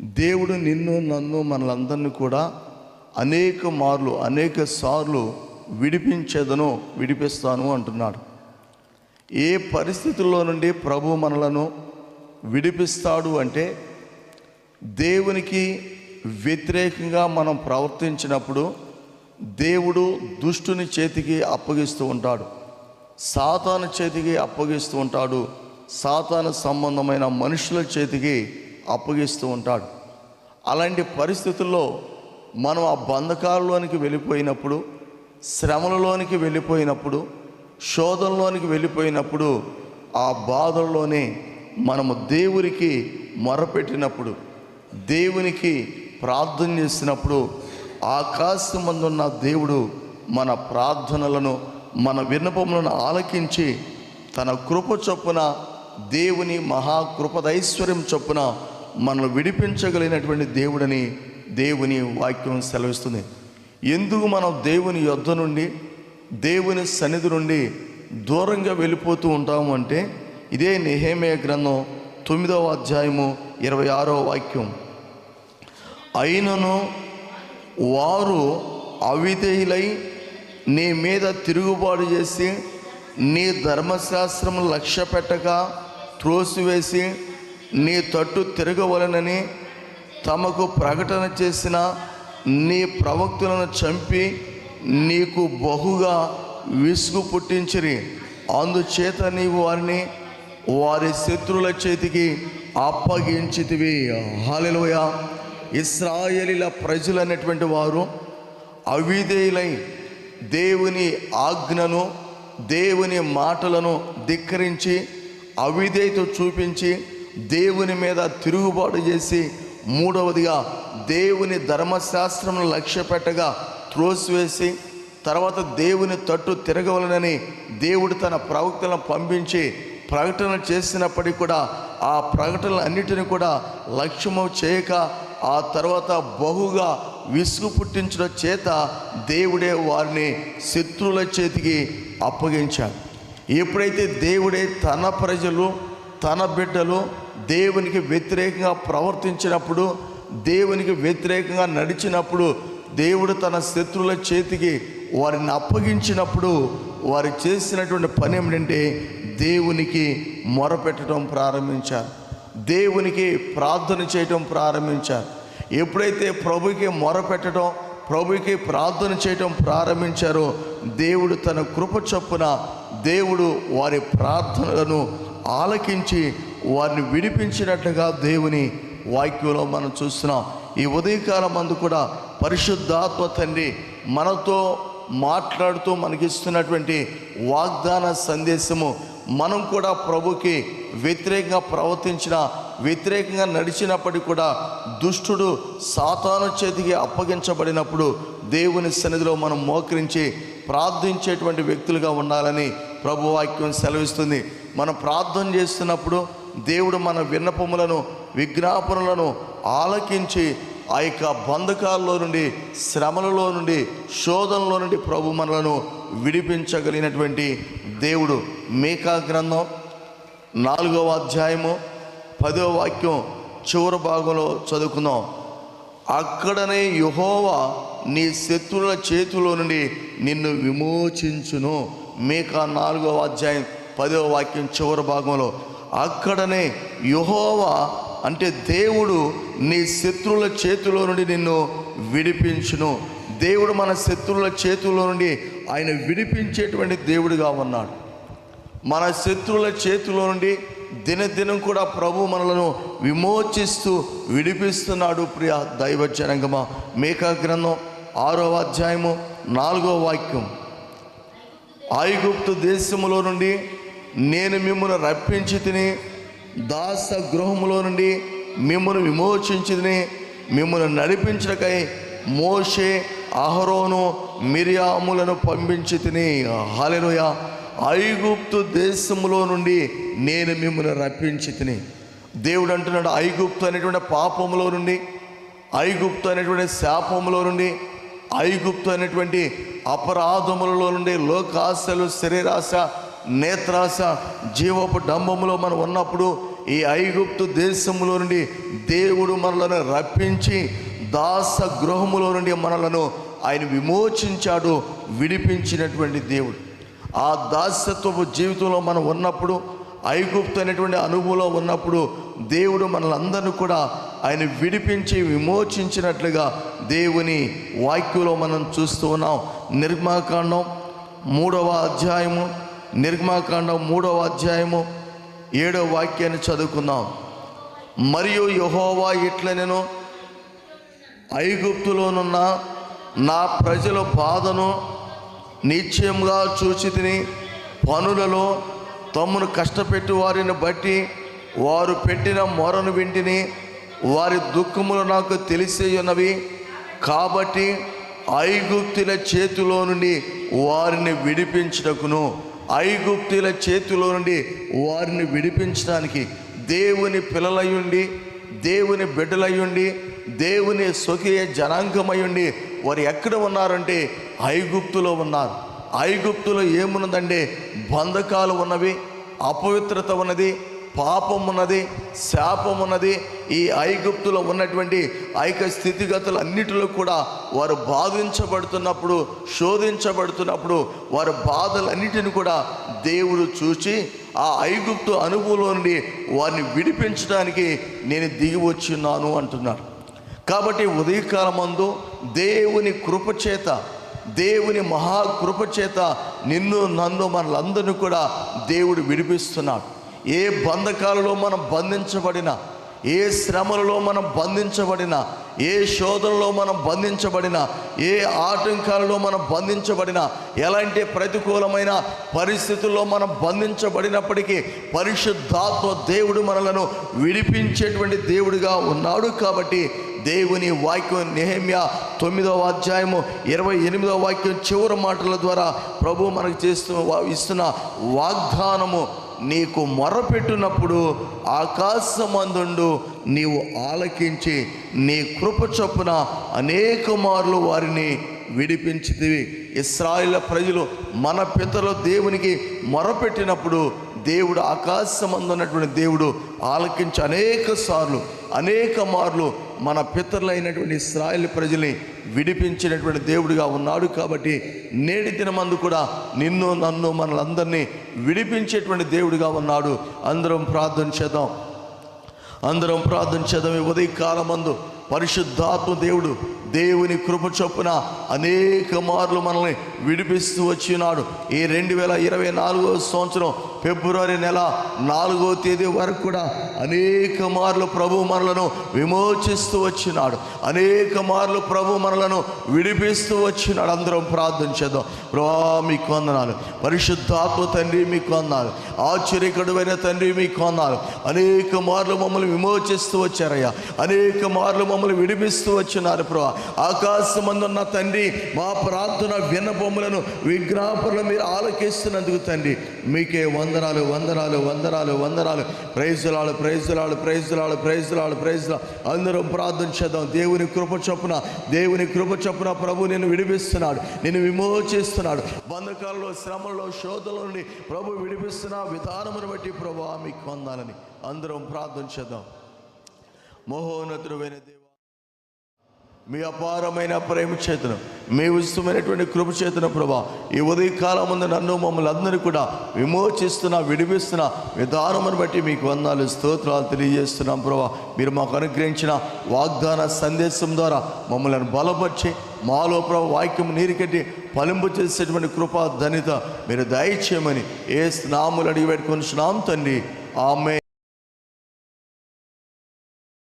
దేవుడు నిన్ను నన్ను మనలందరినీ కూడా అనేక మార్లు అనేక సార్లు విడిపించేదను విడిపిస్తాను అంటున్నాడు. ఏ పరిస్థితుల్లో నుండి ప్రభు మనలను విడిపిస్తాడు అంటే దేవునికి వ్యతిరేకంగా మనం ప్రవర్తించినప్పుడు దేవుడు దుష్టుని చేతికి అప్పగిస్తూ ఉంటాడు. సాతాను చేతికి అప్పగిస్తూ ఉంటాడు. సాతాను సంబంధమైన మనుషుల చేతికి అప్పగిస్తూ ఉంటాడు. అలాంటి పరిస్థితుల్లో మనం ఆ బంధకాలలోనికి వెళ్ళిపోయినప్పుడు శ్రమలలోనికి వెళ్ళిపోయినప్పుడు శోధంలోనికి వెళ్ళిపోయినప్పుడు ఆ బాధల్లోనే మనము దేవునికి మొరపెట్టినప్పుడు దేవునికి ప్రార్థన చేసినప్పుడు ఆకాశమందున్న దేవుడు మన ప్రార్థనలను మన విన్నపములను ఆలకించి తన కృప చొప్పున దేవుని మహాకృపదైశ్వర్యం చొప్పున మనల్ని విడిపించగలిగినటువంటి దేవుడని దేవుని వాక్యం సెలవిస్తుంది. ఎందుకు మనం దేవుని యొద్ధ నుండి దేవుని సన్నిధి నుండి దూరంగా వెళ్ళిపోతూ ఉంటాము అంటే ఇదే నెహేమే గ్రంథం తొమ్మిదవ అధ్యాయము ఇరవై ఆరో వాక్యం. అయినను వారు అవిధేయులై నీ మీద తిరుగుబాటు చేసి నీ ధర్మశాస్త్రం లక్ష్య పెట్టక త్రోసివేసి నీ తట్టు తిరగవలనని తమకు ప్రకటన చేసిన నీ ప్రవక్తులను చంపి నీకు బహుగా విసుగు పుట్టించిరి. అందుచేత నీవు వారిని వారి శత్రువుల చేతికి అప్పగించితివి. హాలెలుయ ఇస్రాయేలీల ప్రజలు అనేటువంటి వారు అవిధేయులై దేవుని ఆజ్ఞను దేవుని మాటలను ధిక్కరించి అవిధేయత చూపించి దేవుని మీద తిరుగుబాటు చేసి మూడవదిగా దేవుని ధర్మశాస్త్రంను లక్ష్య పెట్టగా త్రోసివేసి తర్వాత దేవుని తట్టు తిరగవలనని దేవుడు తన ప్రవక్తలను పంపించి ప్రకటన చేసినప్పటికీ కూడా ఆ ప్రకటనలు అన్నిటిని కూడా లక్ష్యము చేయక ఆ తర్వాత బహుగా విసుగు పుట్టించడం చేత దేవుడే వారిని శత్రువుల చేతికి అప్పగించాడు. ఎప్పుడైతే దేవుడే తన ప్రజలు తన బిడ్డలు దేవునికి వ్యతిరేకంగా ప్రవర్తించినప్పుడు దేవునికి వ్యతిరేకంగా నడిచినప్పుడు దేవుడు తన శత్రువుల చేతికి వారిని అప్పగించినప్పుడు వారు చేసినటువంటి పని ఏమిటంటే దేవునికి మొరపెట్టడం ప్రారంభించారు. దేవునికి ప్రార్థన చేయటం ప్రారంభించారు. ఎప్పుడైతే ప్రభుకి మొరపెట్టడం ప్రభుకి ప్రార్థన చేయటం ప్రారంభించారో దేవుడు తన కృప చొప్పున దేవుడు వారి ప్రార్థనలను ఆలకించి వారిని విడిపించినట్లుగా దేవుని వాక్యంలో మనం చూస్తున్నాం. ఈ ఉదయకాలం అందు కూడా పరిశుద్ధాత్మ తండ్రి మనతో మాట్లాడుతూ మనకిస్తున్నటువంటి వాగ్దాన సందేశము మనం కూడా ప్రభుకి వ్యతిరేకంగా ప్రవర్తించిన వ్యతిరేకంగా నడిచినప్పటికీ కూడా దుష్టుడు సాతాను చేతికి అప్పగించబడినప్పుడు దేవుని సన్నిధిలో మనం మోకరించి ప్రార్థించేటువంటి వ్యక్తులుగా ఉండాలని ప్రభు వాక్యం సెలవిస్తుంది. మనం ప్రార్థన చేస్తున్నప్పుడు దేవుడు మన విన్నపములను విజ్ఞాపనలను ఆలకించి ఆ యొక్క బంధకాల్లో నుండి శ్రమలలో నుండి శోధనలో నుండి ప్రభు మనలను విడిపించగలిగినటువంటి దేవుడు మేకా గ్రంథం నాలుగవ అధ్యాయము పదవ వాక్యం చివరి భాగంలో చదువుకుందాం. అక్కడనే యుహోవా నీ శత్రువుల చేతిలో నుండి నిన్ను విమోచించును. మేకా నాలుగవ అధ్యాయం పదవ వాక్యం చివరి భాగంలో అక్కడనే యుహోవా అంటే దేవుడు నీ శత్రువుల చేతిలో నుండి నిన్ను విడిపించును. దేవుడు మన శత్రువుల చేతుల్లో నుండి ఆయన విడిపించేటువంటి దేవుడిగా ఉన్నాడు. మన శత్రువుల చేతిలో నుండి దినదినం కూడా ప్రభు మనలను విమోచిస్తూ విడిపిస్తున్నాడు ప్రియ దైవ జనంగమా. మేకా గ్రంథం ఆరవ అధ్యాయము నాలుగో వాక్యం. ఐగుప్తు దేశములో నుండి నేను మిమ్మల్ని రప్పించి తిని దాస గృహములో నుండి మిమ్మల్ని విమోచించి తిని మిమ్మల్ని నడిపించడకై మోషే అహరోను మిరియాములను పంపించి తిని. హాలెలుయ ఐగుప్తు దేశములో నుండి నేను మిమ్మల్ని రప్పించి తిని. దేవుడు అంటున్నాడు ఐగుప్తు అనేటువంటి పాపములో నుండి ఐగుప్తు అనేటువంటి శాపములో నుండి ఐగుప్తు అనేటువంటి అపరాధములలో నుండి లోకాశలు శరీరాశ నేత్రాశ జీవపు డంబములో మనం ఉన్నప్పుడు ఈ ఐగుప్తు దేశములో నుండి దేవుడు మనలను రప్పించి దాస గృహములో నుండి మనలను ఆయన విమోచించాడు విడిపించినటువంటి దేవుడు. ఆ దాస్యత్వపు జీవితంలో మనం ఉన్నప్పుడు ఐగుప్తు అనేటువంటి అనుభవంలో ఉన్నప్పుడు దేవుడు మనలందరినీ కూడా ఆయన విడిపించి విమోచించినట్లుగా దేవుని వాక్యంలో మనం చూస్తూ ఉన్నాం. నిర్మాకాండం మూడవ అధ్యాయము నిర్మాకాండం మూడవ అధ్యాయము ఏడవ వాక్యాన్ని చదువుకుందాం. మరియు యహోవా ఇట్లనెను ఐగుప్తులోనున్న నా ప్రజల బాధను నిశ్చయంగా చూచి తిని పనులలో తమ్మును కష్టపెట్టి వారిని బట్టి వారు పెట్టిన మొరను వింటిని వారి దుఃఖములు నాకు తెలిసే ఉన్నవి కాబట్టి ఐగుప్తుల చేతిలో నుండి వారిని విడిపించుటకును. ఐగుప్తుల చేతిలో నుండి వారిని విడిపించడానికి దేవుని పిల్లలయ్యుండి దేవుని బిడ్డలయ్యుండి దేవుని స్వకీయ జనాంగమయ్యుండి వారు ఎక్కడ ఉన్నారంటే ఐగుప్తులో ఉన్నారు. ఐగుప్తులో ఏమున్నదంటే బంధకాలు ఉన్నవి అపవిత్రత ఉన్నది పాపం ఉన్నది శాపం ఉన్నది ఈ ఐగుప్తులో ఉన్నటువంటి ఐక స్థితిగతులు అన్నిటిలో కూడా వారు బాధించబడుతున్నప్పుడు శోధించబడుతున్నప్పుడు వారి బాధలన్నిటిని కూడా దేవుడు చూచి ఆ ఐగుప్తు అనుభవంలో నుండి వారిని విడిపించడానికి నేను దిగి వచ్చిన్నాను అంటున్నారు. కాబట్టి ఉదయకాలమందు దేవుని కృపచేత దేవుని మహాకృపచేత నిన్ను నన్ను మనలందరినీ కూడా దేవుడు విడిపిస్తున్నాడు. ఏ బంధకాలలో మనం బంధించబడినా ఏ శ్రమలలో మనం బంధించబడిన ఏ శోధనలో మనం బంధించబడిన ఏ ఆటంకాలలో మనం బంధించబడిన ఎలాంటి ప్రతికూలమైన పరిస్థితుల్లో మనం బంధించబడినప్పటికీ పరిశుద్ధాత్మ దేవుడు మనలను విడిపించేటువంటి దేవుడిగా ఉన్నాడు కాబట్టి దేవుని వాక్యం నెహమ్య తొమ్మిదవ అధ్యాయము ఇరవై ఎనిమిదవ వాక్యం చివరి మాటల ద్వారా ప్రభు మనకు చేస్తూ ఇస్తున్న వాగ్దానము నీకు మొరపెట్టినప్పుడు ఆకాశమందుండు నీవు ఆలకించి నీ కృప చొప్పున అనేక మార్లు వారిని విడిపించితివి. ఇస్రాయిల ప్రజలు మన పితలు దేవునికి మొరపెట్టినప్పుడు దేవుడు ఆకాశమందున్నటువంటి దేవుడు ఆలకించి అనేక సార్లు అనేక మార్లు మన పితరులైనటువంటి ఇస్రాయల్ ప్రజల్ని విడిపించినటువంటి దేవుడిగా ఉన్నాడు కాబట్టి నేటి దినమందు కూడా నిన్ను నన్ను మనలందరినీ విడిపించేటువంటి దేవుడిగా ఉన్నాడు. అందరం ప్రార్థన చేద్దాం. అందరం ప్రార్థన చేద్దాం. ఈ ఉదయకాలమందు పరిశుద్ధాత్మ దేవుడు దేవుని కృప చొప్పున అనేక మార్లు మనల్ని విడిపిస్తూ వచ్చినాడు. ఈ రెండు వేల ఇరవై నాలుగో సంవత్సరం ఫిబ్రవరి నెల నాలుగో తేదీ వరకు కూడా అనేక మార్లు ప్రభు మనలను విమోచిస్తూ వచ్చినాడు. అనేక మార్లు ప్రభు మనలను విడిపిస్తూ వచ్చినాడు. అందరం ప్రార్థన చేద్దాం. ప్రభా మీకు వందనాలు. పరిశుద్ధాత్మ తండ్రి మీకు వందాలు ఆశ్చర్యకరుడైన తండ్రి మీకు వందాలు అనేక మార్లు మమ్మల్ని విమోచిస్తూ వచ్చారయ్యా. అనేక మార్లు మమ్మల్ని విడిపిస్తూ వచ్చినారు ప్రభా. ఆకాశమందున్న తండ్రి మా ప్రార్థన విన్నబొమ్మలను విజ్ఞాపనలు మీరు ఆలకిస్తున్నందుకు తండ్రి మీకే వందనాలు వందనాలు వందనాలు వందనాలు ప్రైజులాడు ప్రైజులాడు ప్రైజులాడు ప్రైజులాడు ప్రైజులా అందరం ప్రార్థన చేద్దాం. దేవుని కృప చొప్పున దేవుని కృప చొప్పున ప్రభు నేను విడిపిస్తున్నాడు నేను విమోచిస్తున్నాడు. బంధకాలలో శ్రమలో శోధల నుండి ప్రభు విడిపిస్తున్న విధానమును బట్టి ప్రభు మీకు వందాలని అందరం ప్రార్థన చేద్దాం. మహోన్నతుడైన దేవుడు మీ అపారమైన ప్రేమ చేతను మీ ఉచితమైనటువంటి కృప చేతన ప్రభా. ఈ ఉదయకాలం ముందు నన్ను మమ్మల్ని అందరినీ కూడా విమోచిస్తున్న విడిపిస్తున్న విధానమును బట్టి మీకు వందాలు స్తోత్రాలు తెలియజేస్తున్నాం ప్రభా. మీరు మాకు అనుగ్రహించిన వాగ్దాన సందేశం ద్వారా మమ్మల్ని బలపరిచి మాలో ప్రభు వాక్యం నీరికట్టి ఫలింపు చేసేటువంటి కృపా ధనిత మీరు దయచేయమని ఏ స్నాములు అడిగి పెట్టుకుని స్నాం తండ్రి. ఆమె